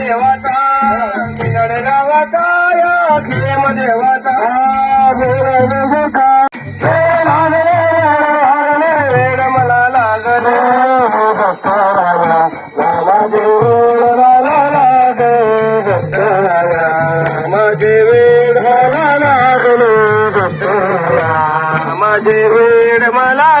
देवाचा गावाचा या खेम देवाचा घाला लागलो. माझे वेड मला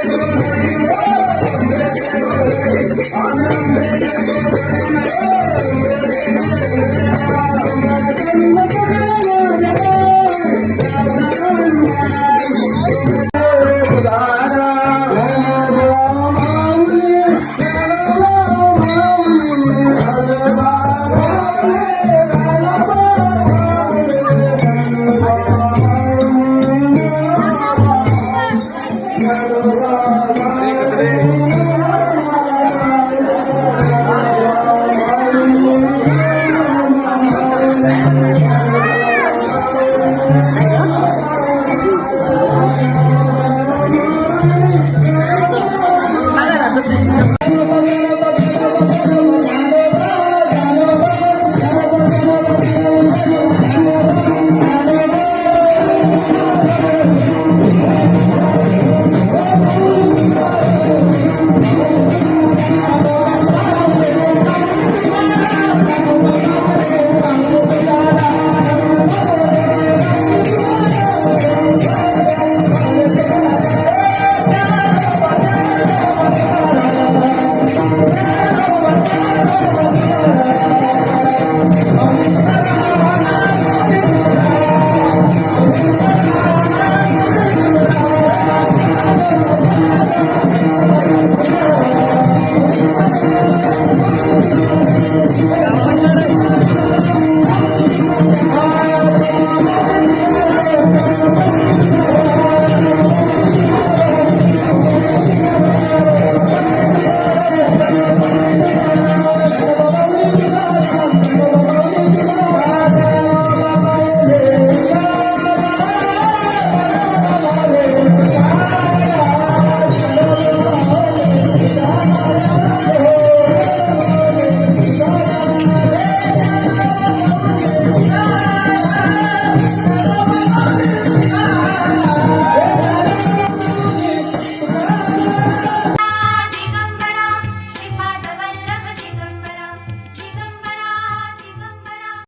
Senhor, Deus.